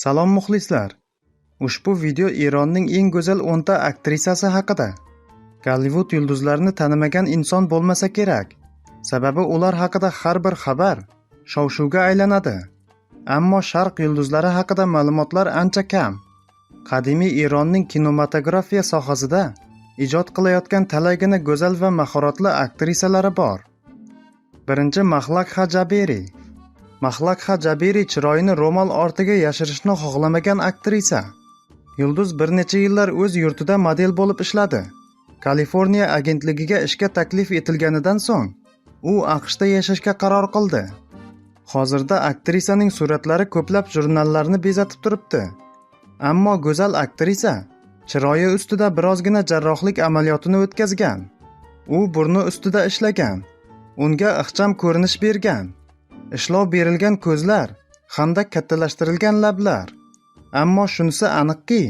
Salom muxlislar. Ushbu video Eronning eng go'zal 10 ta aktrisasi haqida. Gollivud yulduzlarini tanimagan inson bo'lmasa kerak. Sababi ular haqida har bir xabar shov-shuvga aylanadi. Ammo Sharq yulduzlari haqida ma'lumotlar ancha kam. Qadimiy Eronning kinematografiya sohasida ijod qilayotgan talaygina go'zal va mahoratli aktrisalari bor. Birinchi Mahlak Hajaberi. Mahlakha Jabiri chiroyini ro'mol ortiga yashirishni xohlamagan aktrisa. Yulduz bir necha yillar o'z yurtida model bo'lib ishladi. Kaliforniya agentligiga ishga taklif etilganidan so'ng u AQShda yashashga qaror qildi. Hozirda aktrisaning suratlari ko'plab jurnallarni bezatib turibdi. Ammo go'zal aktrisa chiroyi ustida birozgina jarrohlik amaliyotini o'tkazgan. U burni ustida ishlagan. Unga ixcham ko'rinish bergan. Ishlov berilgan ko'zlar hamda kattalashtirilgan lablar. Ammo shunisi aniqki,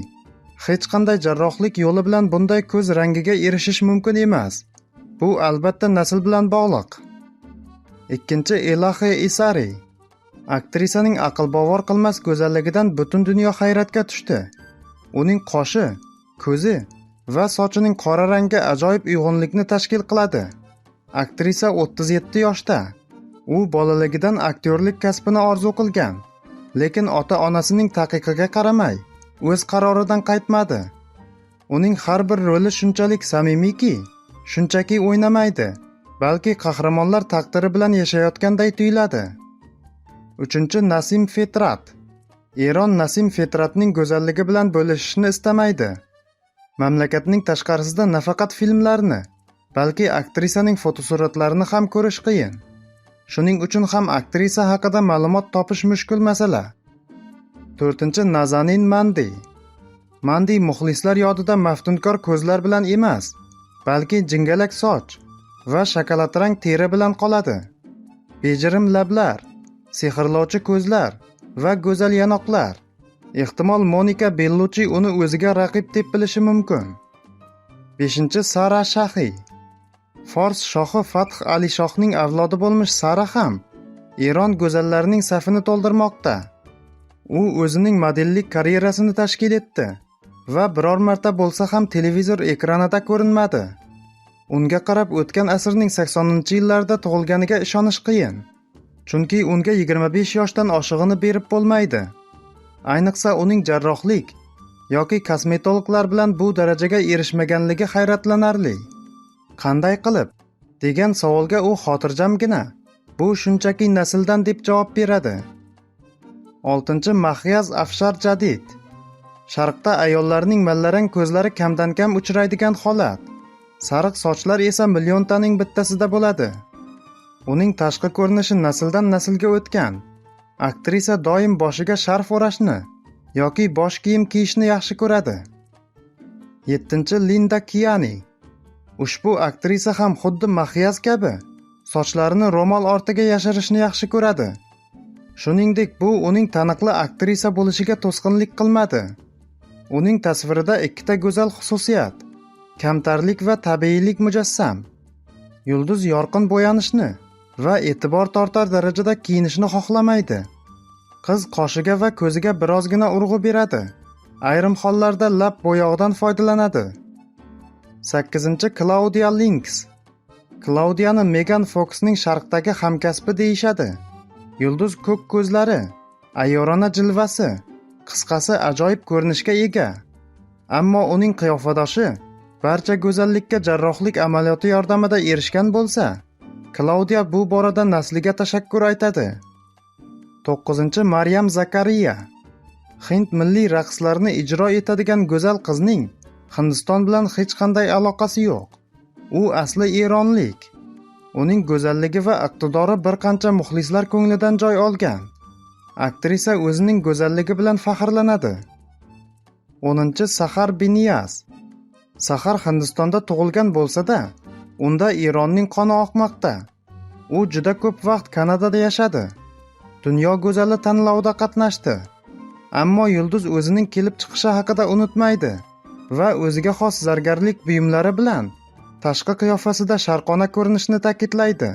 hech qanday jarrohlik yo'li bilan bunday ko'z rangiga erishish mumkin emas. Bu albatta nasl bilan bog'liq. Ikkinchi ilahi Isari. Aktrisaning aql bovar qilmas go'zalligidan butun dunyo hayratga tushdi. Uning qoshi, ko'zi va sochining qora rangi ajoyib uyg'unlikni tashkil qiladi. Aktrisa 37 yoshda. U bolaligidan aktyorlik kasbini orzu qilgan, lekin ota-onasining taqiqiga qaramay o'z qaroridan qaytmadi. Uning har bir roli shunchalik samimiyki, shunchaki o'ynamaydi, balki qahramonlar taqdiri bilan yashayotganday tuyuladi. Uchinchi Nasim Fetrat. Eron Nasim Fetratning go'zalligi bilan bo'lishishni istamaydi. Mamlakatning tashqarisida nafaqat filmlarni, balki aktrisaning fotosuratlarini ham ko'rish qiyin. Shuning uchun ham aktrisa haqida ma'lumot topish mushkul masala. 4. Nazanin Mandi. Mandi muxlislar yodida maftunkor ko'zlar bilan emas, balki jingalak soch va shokoladrang teri bilan qoladi. Bejirim lablar, sehrlovchi ko'zlar va go'zal yanoqlar. Ehtimol Monika Belluchi uni o'ziga raqib deb bilishi mumkin. 5. Sara Shahi. Fors shohi Fath Ali shohning avlodi bo'lmish Sara ham Eron go'zallarining safini to'ldirmoqda. U o'zining modellik karyerasini tashkil etdi va biror marta bo'lsa ham televizor ekranida ko'rinmadi. Unga qarab o'tgan asrning 80-yillarida tug'ilganiga ishonish qiyin. Chunki unga 25 yoshdan oshig'ini berib bo'lmaydi. Ayniqsa uning jarrohlik yoki kosmetologlar bilan bu darajaga erishmaganligi hayratlanarli. Qanday qilib? degan savolga u xotirjamgina bu shunchaki nasldan deb javob beradi. 6. Mahyaz Afshar Jadid. Sharqda ayollarning mallarang ko'zlari kamdan kam uchraydigan holat. Sariq sochlar esa milliontaning bittasida bo'ladi. Uning tashqi ko'rinishi nasldan naslga o'tgan. Aktrisa doim boshiga sharf o'rashni yoki bosh kiyim kiyishni yaxshi ko'radi. 7. Linda Kiani. Ushbu aktrisa ham xuddi Mahyaz kabi sochlarini ro'mol ortiga yashirishni yaxshi ko'radi. Shuningdek, bu uning taniqli aktrisa bo'lishiga to'sqinlik qilmadi. Uning tasvirida ikkita go'zal xususiyat: kamtarlik va tabiiylik mujassam. Yulduz yorqin bo'yanishni va e'tibor tortar darajada kiyinishni xohlamaydi. Qiz qoshiga va ko'ziga birozgina urg'u beradi. Ayrim hollarda lab bo'yog'idan foydalanadi. 8. Claudia Links. klaudiyani Megan foksning sharqdagi hamkasbi deyishadi. Yulduz ko'k ko'zlari, ayyorona jilvasi, qisqasi ajoyib ko'rinishga ega. Ammo uning qiyofadoshi barcha go'zallikka jarrohlik amaliyoti yordamida erishgan bo'lsa, klaudiya bu borada nasliga tashakkur aytadi. 9. Maryam Zakariya. Hind milliy raqslarini ijro etadigan go'zal qizning Hindiston bilan hech qanday aloqasi yo'q. U asli eronlik. Uning go'zalligi va iqtidori bir qancha muxlislar ko'nglidan joy olgan. Aktrisa o'zining go'zalligi bilan faxrlanadi. 10. Sahar Biniyaz. Sahar Hindistonda tug'ilgan bo'lsa-da, unda Eronning qoni oqmoqda. U juda ko'p vaqt Kanadada yashadi. Dunyo go'zali tanlovida qatnashdi. Ammo yulduz o'zining kelib chiqishi haqida unutmaydi. Va o'ziga xos zargarlik buyumlari bilan tashqi qiyofasida sharqona ko'rinishni ta'kidlaydi.